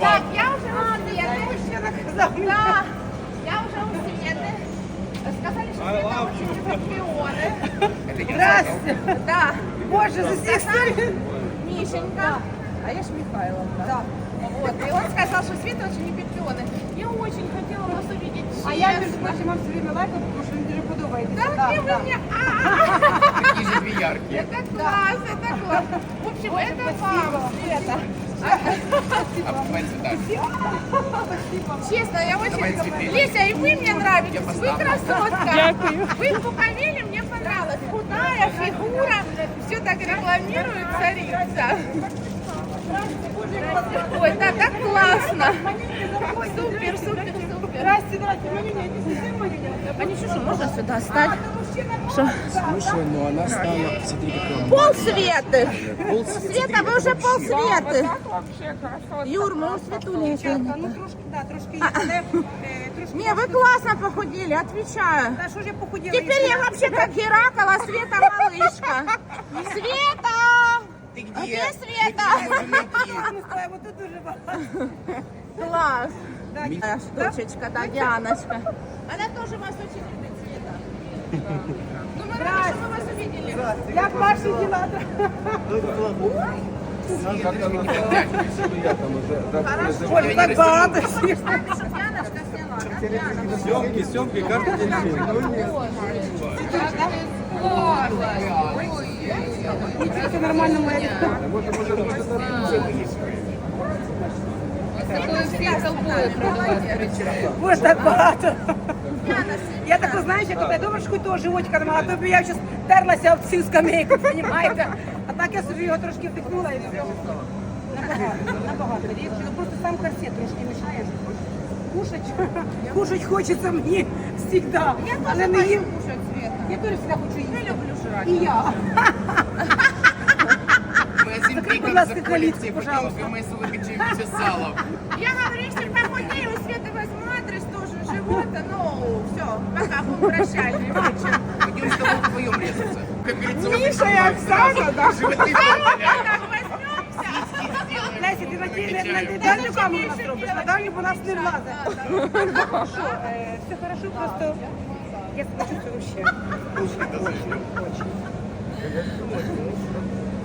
Так, я уже у Светы. Мужчина казав мені. Да, я уже у Светы. Сказали, что Света очень любит пионы. Здрасте. Да. Боже, за всіх сторін. Мишенька. А я ж Михайловна. Да. Вот. И он сказал, что Света очень любит пионы. Я очень хотела вас увидеть. А я, між честно. прочим, вам все время лайкаю, тому що мені дуже подобається. Да, где вы мне? Какие же две яркие. Это класс, это класс. В общем, это вам, Света. А так. Честно, я очень... Леся, и вы мне нравитесь, вы красотка. Вы в Буковеле мне понравилась. Худая фигура, все так рекламирует царица. Ой, да, так классно. Супер, супер, супер. Здрасте, здрасте. Манюня, іди сюди, Манюня. Что можно сюда стать? Что? Слушай, ну она стала, смотри, какая Пол Светы. Пол Света, вы уже пол Светы. Юр, мы у Светули. Дівчатка, ну трошки, да, трошки є, але е, трошки... Не, вы классно похудели, отвечаю. Та що ж я похуділа? Теперь я вообще как Геракл, а Света малышка. Света! Ты А где? где Света? Ми стоїмо тут дуже багато. Класс. Да, Моя дочечка, да, Дианочка. Она тоже вас очень любит, Света. Ну, мы рады, что мы вас увидели. Як ваші діла? Ой, так багато всіх. С нами что Дианочка сняла, да, Диана? Съемки, съемки, каждый день Це нормально моя дитина. Боже, так багато. Я так знаєш, як тебе добре, що хоч того животика немає, а то б я зараз терлася об цю скамейку, розумієте? А так я собі його трошки втикнула і все. Набагато, набагато. Рідше, ну просто сам корсет трошки мішає. Кушать, кушать хочеться мені завжди, але не їм. кушать, Света. Я теж всегда хочу їсти. Я люблю жрать. І я. Мы один Будь криком ласка, заколите, коалиции, потом пожалуйста. ВМС выкачаемся салом. Я говорю, если похудею, у Светы возьму адрес тоже живота, ну, все, пока, прощальный вечер. Пойдем с тобой вдвоем резаться. Как говорится, вот Миша и Оксана, да. Животы Так возьмемся. Леся, ти на ті- на- на- на дальню камеру нас робиш, на дальню, бо нас не влазить. Що, е, все хорошо, просто я скажу це вообще.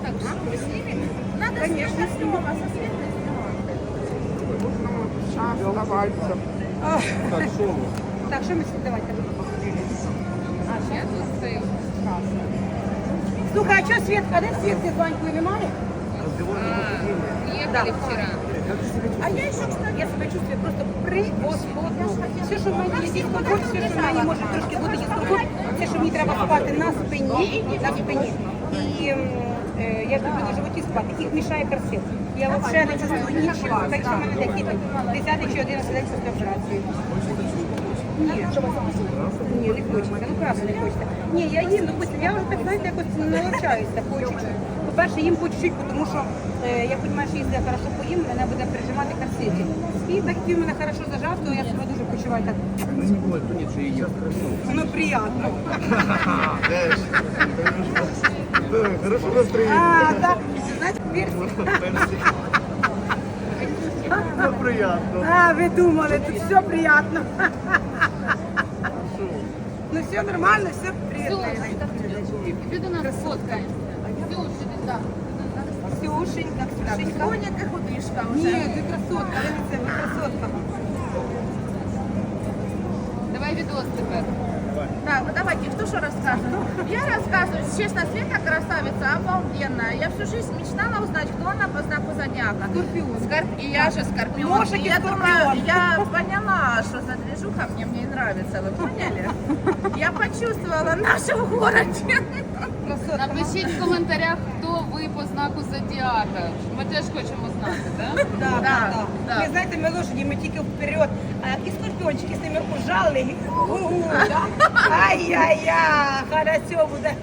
Так, что мы снимем? Надо Конечно. снова со Светой снимать. Ах, Так, що ми давайте? А, я тут стою. Слухай, а що Свет, а де Свет з банькою немає? Ехали вчера. А я ще, кстати, я себе чувствую просто превосходно. Все, що в мене є дискомфорт, все, що в мене може трошки бути дискомфорт, це, що мені треба спати на спині, на спині. І е, я люблю на животі спати, їх мішає корсет. Я взагалі не чувствую нічого. Так що в мене такі 10 чи 11 день після операції. Ні, ні, не хочеться, ну красно не хочеться. Ні, я їм, допустим, я вже так, знаєте, якось налучаюся по чуть-чуть. По-перше, їм по чуть-чуть, тому що е, я розумію, що якщо я хорошо поїм, мене буде прижимати корсеті. І так як він мене хорошо зажав, то я себе дуже почуваю так, воно приємно. Хорошо настроение. А, так, знаєте, персик. Ну, приятно. А, ви думали, тут все приємно. Ну все нормально, все приємно. Иди до нас сфоткаем. да. Ксюшенька, Ксюшенька. Соня, ты худышка уже. Ні, ти красотка, дивіться, ви красотка. Давай видос тепер. Так, ну давайте, кто что рассказывает? Я рассказываю, честно, Света красавица, обалденная. Я всю жизнь мечтала узнать, кто она по знаку зодиака. Скорпион. Скорп- И я же скорпион. Ножик И и я скорпион. думаю, я поняла, что за движуха мне, мне нравится, вы поняли? Я почувствовала нашу в городе. Напишіть в коментарях, хто ви по знаку зодіака. Ми теж хочемо знати, так? Да, да, Да, да. Ви знаєте, ми лошаді, ми тільки вперед. А які скорпіончики з ними ужали. Гу-гу, да? Ай-яй-я, хорошо буде.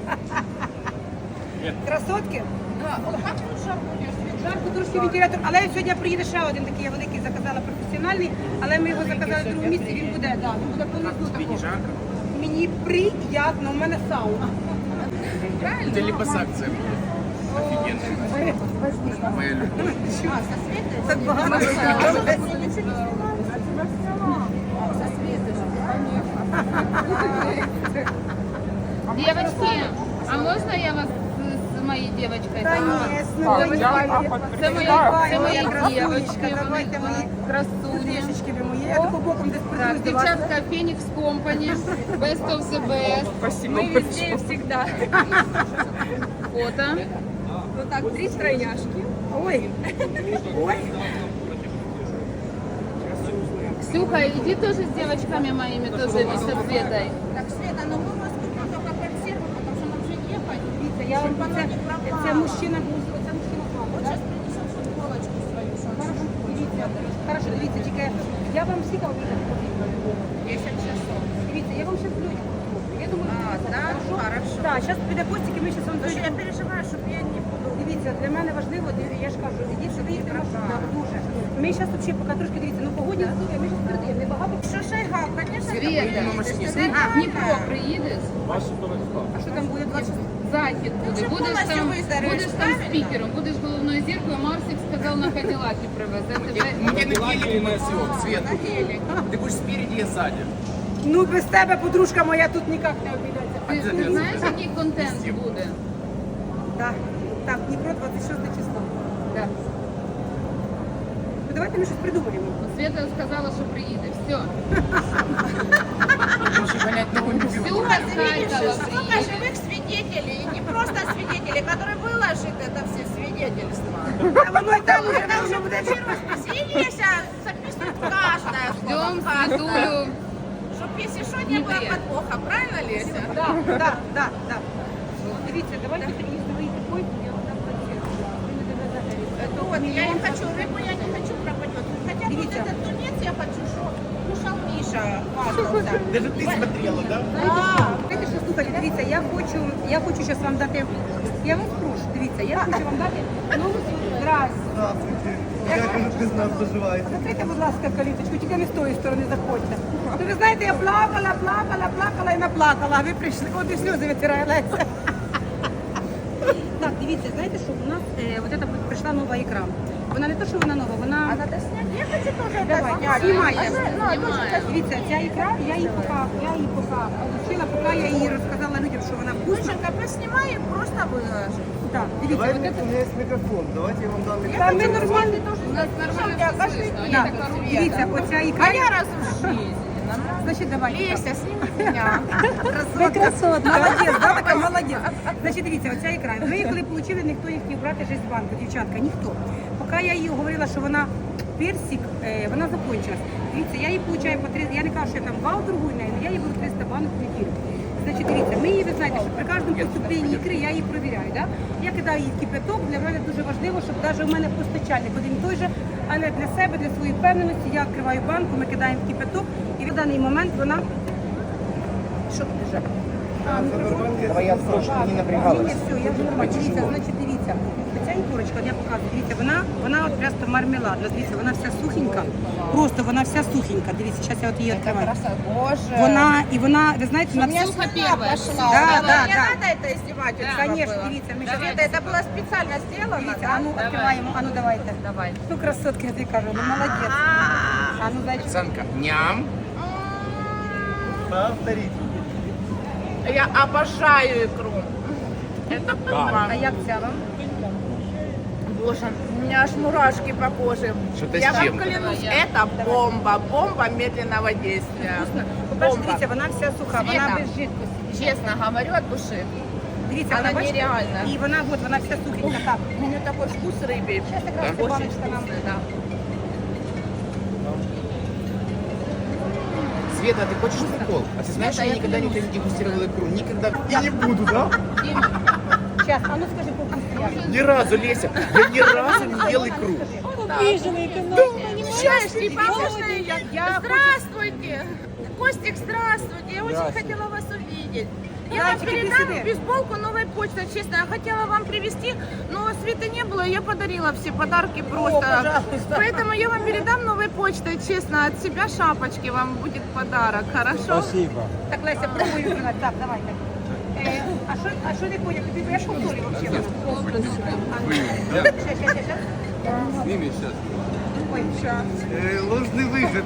Красотки? Да, вот как тут жарко трошки вентилятор, але сьогодні приїде ще один такий, я великий заказала професіональний, але ми його заказали в другому місці, він буде, да, він буде понизу такого. жарко? Мені приємно, у мене сауна. С акцией будет. Офигенно. Моя со Так багато. Девочки, а можно я вас с, с моей девочкой? Конечно, Це моя, це мої красунечка, дівчатки, давайте вони мої красуні. трішечки ви мої. Я тако боком десь Так, придусь до вас. девчатка Phoenix Company, Best of the Best. Мы везде и всегда. Фото. Вот так, три стройняшки. Ой, ой. Ксюха, иди тоже с девочками моими, тоже и со Светой. Так, Света, ну мы вас купим только консервы, потому что нам же ехать. Дивіться, я вам це, це мужчина був, це мужчина футболочку свою, Хорошо, дивіться, хорошо, дивіться, тільки я вам всі кажу, 10 часов. дивіться, я вам ще ключ. Я думаю, А, да? Хорошо. Так, зараз піде постіки, ми зараз вам что я переживаю, чтобы я не буду. Дивіться, для мене важливо, я ж кажу, дивіться, ви їдете маршрутом, дуже. Ми зараз взагалі поки трошки дивіться, ну погодні условия, ми зараз передаємо, небагато. Что Шайгал, конечно, Света, ти Дніпро приїдеш? А що там буде 26? Захід буде. вже Будеш там, будеш там спікером, будеш головною зіркою. Марсик сказав на Каділакі привезе тебе. Мы тебе на гелике несем, Свет. Ты будешь спереди, я сзади. Ну без тебе, подружка моя, тут ніяк не обійдеться. Ти, ти знаєш, який контент буде? Так, так, Дніпро 26 число. Так. Ну давайте ми щось придумаємо. Света сказала, що приїде. Все. Гонять на улицу. Ксюха з приїде. живых свидетелей, и не просто свидетелей, которые выложат это все свидетельства. А воно й там уже Это уже воно буде. Свидетельница записывает каждое слово, Ждем каждое. Светулю. Чтоб если что, не было Днепре. подвоха, правильно, Леся? Так, так, так, так. Дивіться, давайте тоді свої такої, я вам дам концерт. Ви не довезете. Это вот, я не хочу, рыбу я не хочу пропадет. Хотя вот Видите? этот тунец я хочу, Миша, хвастался. Даже ты смотрела, да? Да. Знаєте, що слухайте, дивіться, я хочу, я хочу зараз вам дати, я вас прошу, дивіться, я хочу вам дати нову здрасте. Здравствуйте. Як ви без нас доживаєте? Закрийте, будь ласка, каліточку, тільки не з тої сторони заходьте. Ну, ви знаєте, я плакала, плакала, плакала і наплакала, а ви прийшли, от і сльози витирає Леся. Так, дивіться, знаєте, що у нас е, от прийшла нова ікра. Вона не то, що вона нова, вона... А надо снять? Я хочу тоже это Давай, снять. снимай. А что- Ну, а тоже Снимай. Дивіться, ця ікра, я її поки, я її поки отримала, поки я її розказала людям, що вона вкусна. Доченька, поснимай и просто выложи. Так, дивіться, Давайте, от це... у меня есть микрофон. Давайте я вам дам Та микрофон. ми нормально У нас нормально Я все кажу, слышно. а я Я Так, така рука. дивіться, оця ікра. А я раз в жизни. Значить, давай. Леся, сними меня. Ви красотка. Молодець, да, така молодець. Значить, дивіться, оця ікра. Ви її коли отримали, ніхто їх не брати жесть банку, дівчатка, ніхто. Поки я їй говорила, що вона персик, е, вона закончилась. Дивіться, я її получаю по 3, я не кажу, що я там вау торгую нею, але я їй беру 300 банок в неділю. Значить, дивіться, ми її, ви знаєте, що при кожному поступленні ікри я її провіряю. Да? Я кидаю її в кипяток, для мене дуже важливо, щоб навіть у мене постачальник один той же, але для себе, для своєї впевненості, я відкриваю банку, ми кидаємо в кипяток, і в даний момент вона. Що тут лежать? А, мікрофон? Давай я прошу, не Ні, напрягалась. ні, все, я вже нормально. Дивіться, значить, дивіться. Ця ікорочка, от я показую, дивіться, вона, вона от просто мармеладна. Дивіться, вона вся сухенька. Просто вона вся сухенька. Дивіться, зараз я от її відкриваю. Боже. Вона, і вона, ви знаєте, вона Мне Ксюха слюна первая. пошла. Да, Да, да, Мне да. надо это издевательство Конечно, было. дивіться, ми Света, щас- это было специально сделано, Дивіться, да? а ну відкриваємо, а ну давайте. Давай. Ну, красотки, я тобі кажу, ну молодець. А ну дайте. Оксанка, ням. Повторіть. Я обожаю икру. Это бомба. А як ця вам? Боже, у меня аж мурашки по коже. Что-то Я с вам чем-то. клянусь, это бомба, бомба медленного действия. По-перше, Бомба. дивіться, вона вся суха, вона Света. без жидкості. Честно говорю от души. Дивіться, Вона вона бачите? нереальна. І вона, от, вона вся сухенька. Так, У нее такой вкус рыбы. Сейчас как раз Очень баночка нам. вкусный, да. Света, ты хочешь прикол? А ты знаешь, что я никогда не дегустировал икру? Никогда. І не буду, да? Сейчас, а ну скажи по вкусу як. Ни разу, Леся, я ни разу не ел икру. Понимаешь, типа, можно я- Здравствуйте! Костик, здравствуйте! Я очень хотела вас увидеть. Я вам передам бейсболку новой почты, честно. Я хотела вам привезти, но Светы не было, я подарила все подарки просто. пожалуйста. Поэтому я вам передам новой почтой, честно, от себя шапочки вам будет подарок, хорошо? Спасибо. Так, Леся, пробуй. Так, давайте. Е, а А що, а що не поняв? Тобі я ж повторю вообще вона. Щас, щас, щас, щас. Сними сейчас. Ой, Э, ложный выход.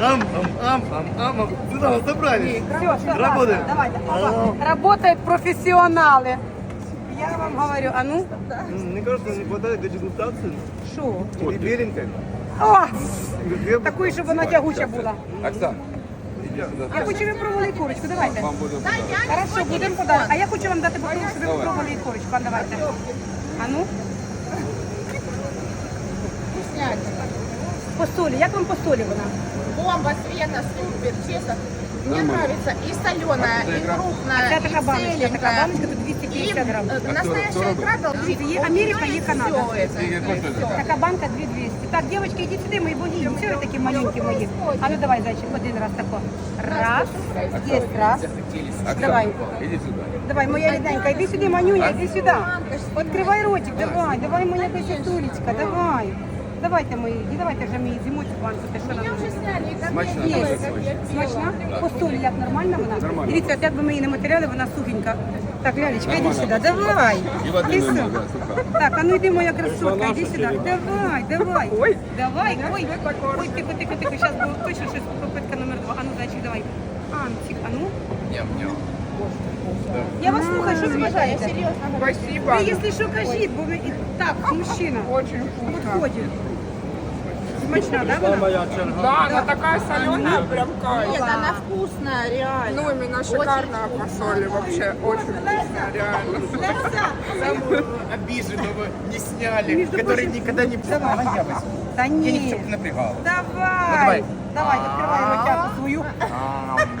Ам, ам, ам, ам, ам. Сюда, собрались. Все, все, Работаем. Давайте. Работают профессионалы. Я вам говорю, а ну, М, Мне кажется, не хватает дегустации. що? Или беленькой. О, Две- такої, щоб вона тягуча була. Оксан, иди сюда. Я хочу ви пробували курочку, давайте. Вам буде. Хорошо, будемо подати. А я хочу вам дати бутилку, щоб ви пробували курочку. А давайте. А ну, по солі. Як вам по солі вона? Бомба, Света, супер, честно. Мне нравится и соленая, и крупная, Це така и баночка, така целенькая. баночка, тут 250 грам. Э, Настоящая икра должна Дивіться, є Америка, є Канада. Всё это. Скільки коштує така? Така банка 2200. Так, дівчатки, йдіть сюди, мої богині. Все ви такі маленькі мої. А ну давай, зайчик, один раз тако. Раз, є раз. Давай. Оксан, иди сюда. Давай, моя рідненька, іди сюди, манюня, іди сюди. Відкривай ротик, давай, давай, моя красотулечка, давай. Давайте мої, і давайте вже зимуть цю банку, те, що нам уже сняли, и как Смачно, я. Смачна? По солі як нормальна вона? Нормально. Дивіться, от як би ми її не матеріали, вона сухенька. Так, Лялечка, Нормально. сюди, давай. І води Ти нема, що? да, суха. Так, а ну йди, моя красотка, іди сюди. Давай, давай. Ой. Давай, ой. Ой, тихо, тихо, тихо. Зараз буде точно щось попитка номер два. А ну, зайчик, давай. Анчик, а ну. Ням-ням. Я вас слухаю, що ви Я бажаєте? серьезно говорю. Спасибо. Ви, якщо що, кажіть, бо ви і так, мужчина. Очень вкусно. Підходить. Смачна, да, вона? Да, она такая соленая, прям кайф. Нет, она вкусная, реально. Ну, именно шикарная по соли вообще. Очень вкусная, реально. Леся, Обиженного не сняли, Между который прочим- никогда не Давай. пробовал. Та Я ни в ні. чем не напрягал. Давай. давай. Давай, відкривай ротяку свою.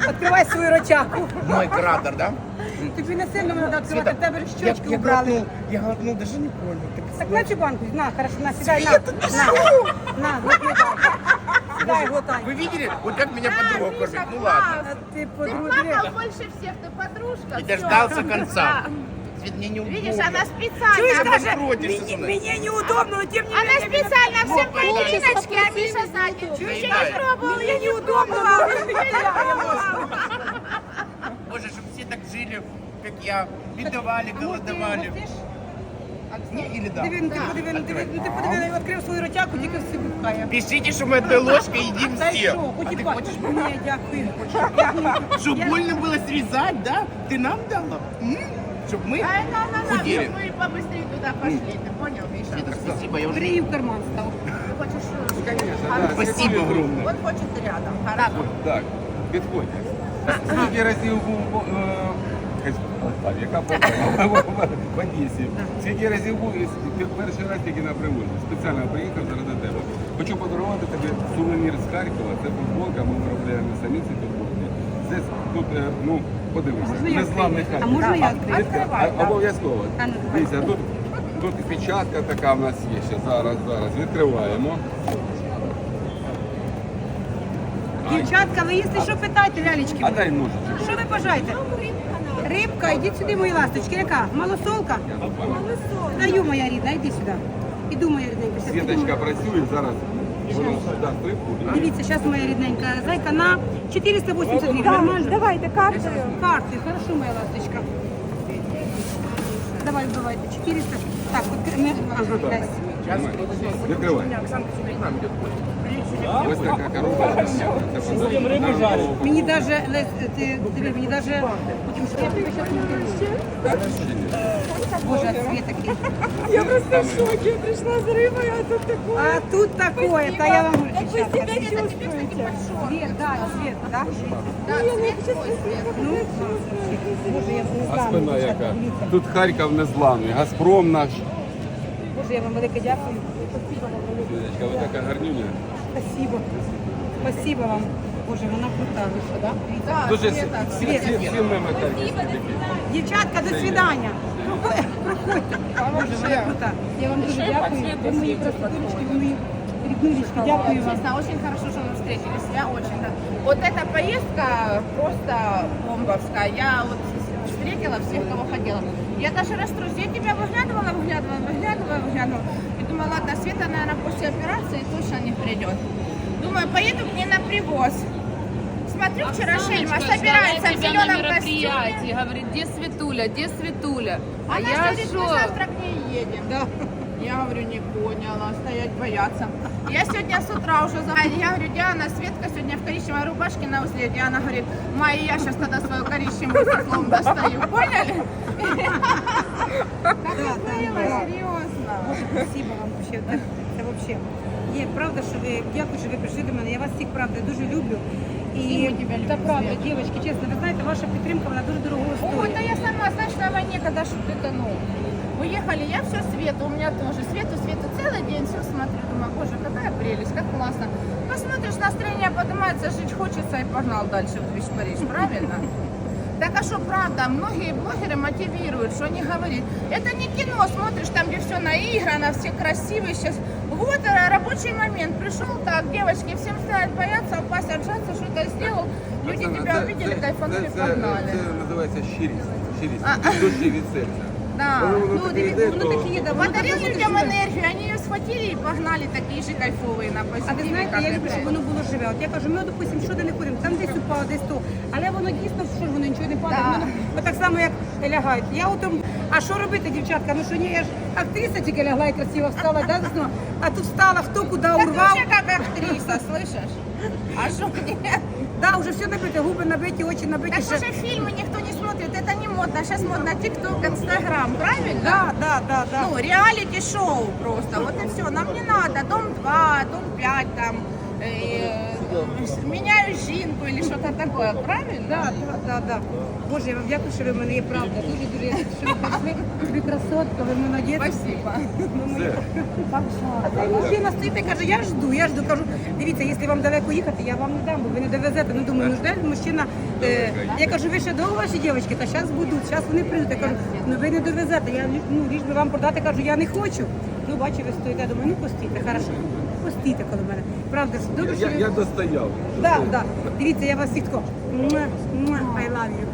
Відкривай свою ротяку. Мой кратер, да? Тобі не сильно треба відкривати, в тебе я, щочки я убрали. глотнул, я глотнул, даже не понял. Так Так на цю банку, на, хорошо, на, сідай, на, на, на, глотни, сідай, глотай. Вы видели, вот как меня подруга кормит? Ну ладно. А ти Ты подруги. плакал больше всех, ты подружка. И всё. дождался конца. Да. Ведь мне не Видишь, удобно. она специально. Чуєш, Я каже, против, мені, що вона. мені неудобно, но тим не Она менее. специально все Ну, поединочки, а Миша сзади. Чуть Доедай. не пробовал. Мені неудобно, Боже, чтобы все так жили, как я. Бедовали, голодовали. Не, или да? Диви, ну ти подиви, ну диви, ну ти подиви, я відкрив свою ротяку, тільки в себе пхає. Пишите, что мы одной ложкой едим Та й все. що, хоч А і ты ба- хочешь? Ні, дякую. Дякую. Что, Я- больно было срезать, да? Ты нам дала? Чтобы мы А это она нам, худели. чтобы мы побыстрее туда пошли. Ты понял, Миша? Это спасибо, я уже... Грію в карман став. Ты хочешь... Спасибо огромное. Он хочет рядом. Хорошо. Так, підходьте. Скільки разів був е, яка в Одесі? Скільки разів був і перший раз тільки на привозі. Спеціально приїхав заради тебе. Хочу подарувати тобі сувенір з Харкова. Це футболка, ми виробляємо самі ці футболки. Це тут, е, ну, подивися, незламний? Харків. А можна я так. Обов'язково. Ну. Дивіться, тут, тут печатка така в нас є ще. Зараз, зараз. Відкриваємо. Дівчатка, ви якщо що питайте, лялечки. А дай ножичок. Що ви бажаєте? Рибка, йдіть сюди, мої ласточки. Яка? Малосолка? Даю, моя рідна, йди сюди. Іду, моя рідненька. щас Світочка працює зараз. Воно дасть рибку. Дивіться, зараз моя рідненька зайка на 480 гривень. Нормально? Давайте картою. Картою, хорошо, моя ласточка. Давай, давайте, 400. Ага. Ось така подарунок. Мені даже, Лесь, ти, диви, мені даже, потім. Боже, а цвет такий. Я просто в шоке. Пришла с рыбой, а тут такое. А тут такое, та я вам говорю, Как вы себя чувствуете? Свет, да, свет, да? Да, цвет твой. Ну, Боже, я не А знаю. спина яка? Тут Харків незламний, Газпром наш. Я вам велике дякую. Світочка, ось така гарнюня. Спасибо. Спасибо вам. Боже, вона крута вийшла, да? Да, Дуже такі. Дівчатка, до свидання. Проходьте. Боже, вона крута. Я вам дуже дякую. Ви мої красотулечки, ви мої ріднулечки. Дякую вам. Честно, очень хорошо, что мы встретились. Я очень рада. Вот эта поездка просто бомбовская. Я вот встретила всех, кого хотела. Я даже расстроилась. Я тебя выглядывала, выглядывала, выглядывала, выглядывала. И думала, ладно, Света, наверное, после операции точно не придет. Думаю, поеду к ней на привоз. смотрю, вчера Шельма собирается в зеленом костюме. Говорит, где Светуля, где Светуля? А Она я шо? завтра к ней едем. Да. Я говорю, не поняла, стоять бояться. Я сегодня с утра уже заходила. Я говорю, Диана, Светка сегодня в коричневой рубашке на узле. Диана говорит, Майя, я сейчас тогда свою коричневую сослом достаю. Поняли? Да, да, да. Серьезно. Спасибо вам вообще. Це, це вообще. Є правда, що ви дякую, що ви прийшли до мене. Я вас всіх правда дуже люблю. І, І ми тебе та любимо, правда, Света. дівчатки, чесно, ви знаєте, ваша підтримка вона дуже дорого Ой, стоїть. да я сама, знаешь, на войне, когда что это, ну, уехали, я все Свету, у меня тоже Свету, Свету, целый день все смотрю, думаю, боже, какая прелесть, как классно. Посмотришь, настроение поднимается, жить хочется и погнал дальше в Движ Париж, правильно? Так а что, правда, многие блогеры мотивируют, что они говорят, это не кино, смотришь, там, где все наиграно, все красивые сейчас. Вот э, рабочий момент, пришел так, девочки, всем стоят бояться, упасть, отжаться, что-то сделал, люди Оксана, тебя це- увидели, це- кайфанули, це- погнали. Це називається щирість. Щирість. А. Від душі від серця. Да. Коли воно Ну, таке дивіться, йде, воно то- таке є, да, воно Подарил таке людям живе. энергию, они ее схватили и погнали такие же кайфовые на А позитиве. ви знаєте, как я и люблю, щоб ты. воно було живе. От я кажу, ми, допустимо, що де не ходимо, там десь упало, десь то. Але воно дійсно, що ж воно нічого не падає. Да. Воно, от так само, як лягають. Я утром, а що робити, дівчатка? Ну що ні, я ж актриса тільки лягла і красиво встала, да, заснула. а тут встала, хто куди Так ты урвав. вообще как актриса, слышишь? А что мне? Да, вже все набите, губи набиті, очі набиті. Так ще- уже фильмы никто не Смотрит, это не модно. Сейчас модно ТикТок, Инстаграм, правильно? Да, да, да, да. Ну, реалити-шоу просто, вот и все. Нам не надо Дом 2, Дом 5, там, э, меняю жінку или что-то такое, правильно? Да, да, да, да. Боже, я вам дякую, що ви мене є правда. Дуже дуже я що ви прийшли. Ви красотка, ви молодець. Спасибо. Все. А цей мужчина стоїть і каже, я жду, я жду. Кажу, дивіться, якщо вам далеко їхати, я вам не дам, бо ви не довезете. Ну думаю, ну жде мужчина. Е, я кажу, ви ще довго ваші дівчатки, та зараз будуть, зараз вони прийдуть. Я кажу, ну ви не довезете. Я ну ліж би вам продати, кажу, я не хочу. Ну бачу, ви стоїте, думаю, ну постійте, хорошо. Постійте коло мене. Правда, ж добре, що Я, ви... я достояв. Да, да. Дивіться, я вас муа, I love you.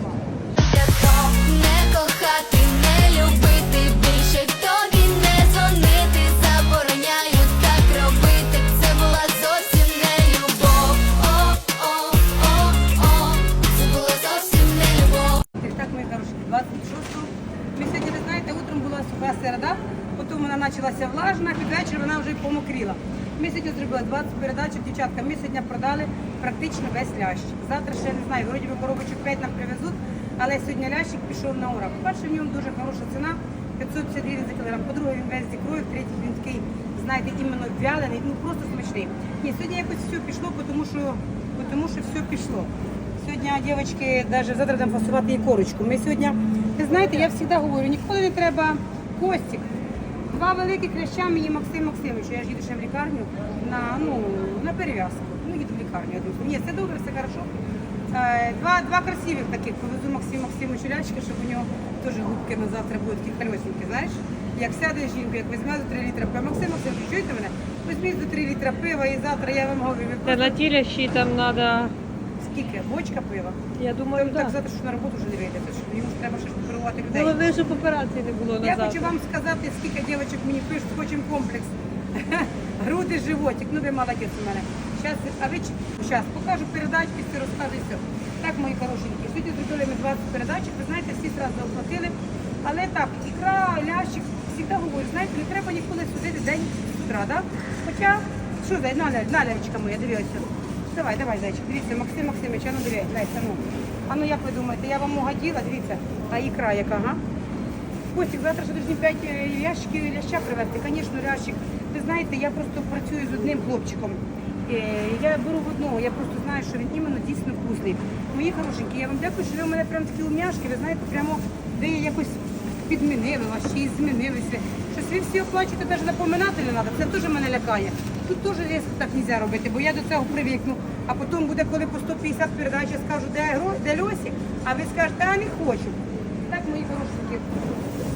Не кохати, не любити, більше тобі не дзвонити, забороняю так робити. Це була зовсім не любов. О, о, о, о, це була зовсім не любов. Так, мої хороші, 26-го. Ми сьогодні, ви знаєте, утром була суха середа, потім вона почалася влажна, під вечір вона вже помокріла. Ми сьогодні зробили 20 передачок, дівчатка. Ми сьогодні продали практично весь лящ. Завтра ще не знаю, вроді би коробочок 5 нам привезуть, але сьогодні лящик пішов на ура. По-перше, в ньому дуже хороша ціна, 550 гривень за кілограм. По-друге, він весь зі кров'ю, третій він такий, знаєте, іменно вялений, ну просто смачний. Ні, сьогодні якось все пішло, тому що, тому що все пішло. Сьогодні дівчатки навіть завтра будемо фасувати і корочку. Ми сьогодні, ви знаєте, я завжди говорю, ніколи не треба костик. Два великі кліща мені Максим Максимович, я ж їду ще в лікарню на, ну, на перев'язку. Ну, їду в лікарню. я думаю. Ні, все добре, все хорошо. Е, Два, два красивих таких повезу Максиму Максимовичу лячки, щоб у нього теж губки на завтра будуть такі колесенькі, знаєш? Як сяде жінка, як візьме до 3 літра пива. Максим Максимович, чуєте мене? Візьміть до 3 літра пива і завтра я вам говорю, Та на тілящі там треба, Скільки? Бочка пива? я думаю, Так так. завтра, що на роботу вже не вийде, тому що йому треба ще ж людей. Головне, щоб операції не було Я хочу вам сказати, скільки дівчаток мені пишуть, хочемо комплекс. Груди, животик, ну ви молодець у мене. Щас, а ви зараз покажу передачки, все розкажу і все. Так, мої хорошенькі, сьогодні зробили ми 20 передачок, ви знаєте, всі одразу оплатили. Але так, ікра, лящик, завжди говорю, знаєте, не треба ніколи судити день з утра, да? Хоча, що, дай, на, на, лялечка моя, дивіться. Давай, давай, зайчик, дивіться, Максим Максимович, а ну дивіться, ну. А ну як ви думаєте, я вам угодила, дивіться, а ікра яка, га? Костік, завтра ще должні 5 ящиків ляща привезти. Звісно, лящик. Ви знаєте, я просто працюю з одним хлопчиком. Е, Я беру в одного, я просто знаю, що він іменно дійсно вкусний. Мої хорошенькі, я вам дякую, що ви у мене прям такі умняшки, ви знаєте, прямо я якось підмінили вас, чи змінилися. Щось ви всі оплачуєте, навіть напоминати не треба. Це теж мене лякає. Тут теж різко так не можна робити, бо я до цього привикну. А потім буде, коли по 150 передач, я скажу, де, гро- де Льосі, а ви скажете, а не хочу. Так, мої хорошенькі.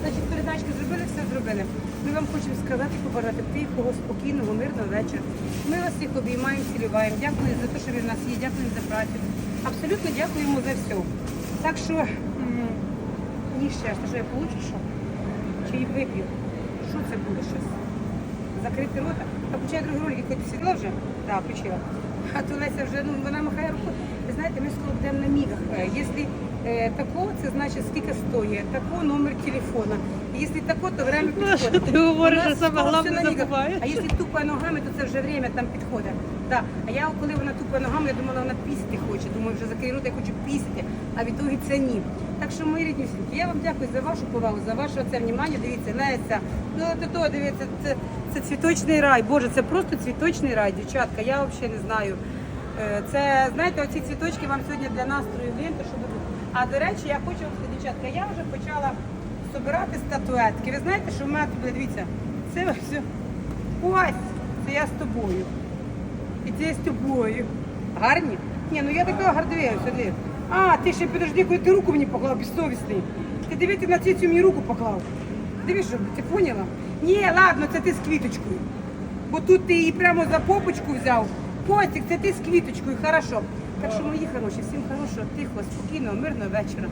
Значить, передачки зробили, все зробили. Ми вам хочемо сказати, побажати тихого, спокійного, мирного вечора. Ми вас всіх обіймаємо, цілюваємо. Дякую за те, що ви в нас є, дякую за працю. Абсолютно дякуємо за все. Так що, ні ще, що я получу, що? Чи й вип'ю? Що це буде щось? Закрити рота? А включай другий ролик, хоч сідла вже? Так, включила. А то Леся вже, ну, вона махає рукою. Ви знаєте, ми скоро будемо на мігах. Е, Якщо е, тако, це значить скільки стоїть. Тако номер телефона. Якщо тако, то время підходить. ти говориш, що саме головне на мігах. забуваєш? А якщо тупає ногами, то це вже время там підходить. Да. А я коли вона тупає ногами, я думала, вона пісити хоче. Думаю, вже рот, я хочу пісити. А від того це ні. Так що, мої рідні всі, я вам дякую за вашу повагу, за ваше це внимання. Дивіться, Леся, ну то то, дивіться, це, це цвіточний рай. Боже, це просто цвіточний рай, дівчатка. Я взагалі не знаю. Е, Це, знаєте, оці цвіточки вам сьогодні для настрою лента, що буде. А до речі, я хочу вам сказати, дівчатка, я вже почала збирати статуетки. Ви знаєте, що в мене тут, дивіться, це все. Ось, це я з тобою. І це я з тобою. Гарні? Ні, ну я така гордею сюди. А, ти ще подожди, коли ти руку мені поклав, безсовісний. Ти диви, ти на цю мені руку поклав. Дивись, що ти поняла? Ні, ладно, це ти з квіточкою. Бо тут ти її прямо за попочку взяв. Костик, це ти з квіточкою, хорошо. Так що, мої хороші, всім хорошого, тихо, спокійного, мирного вечора.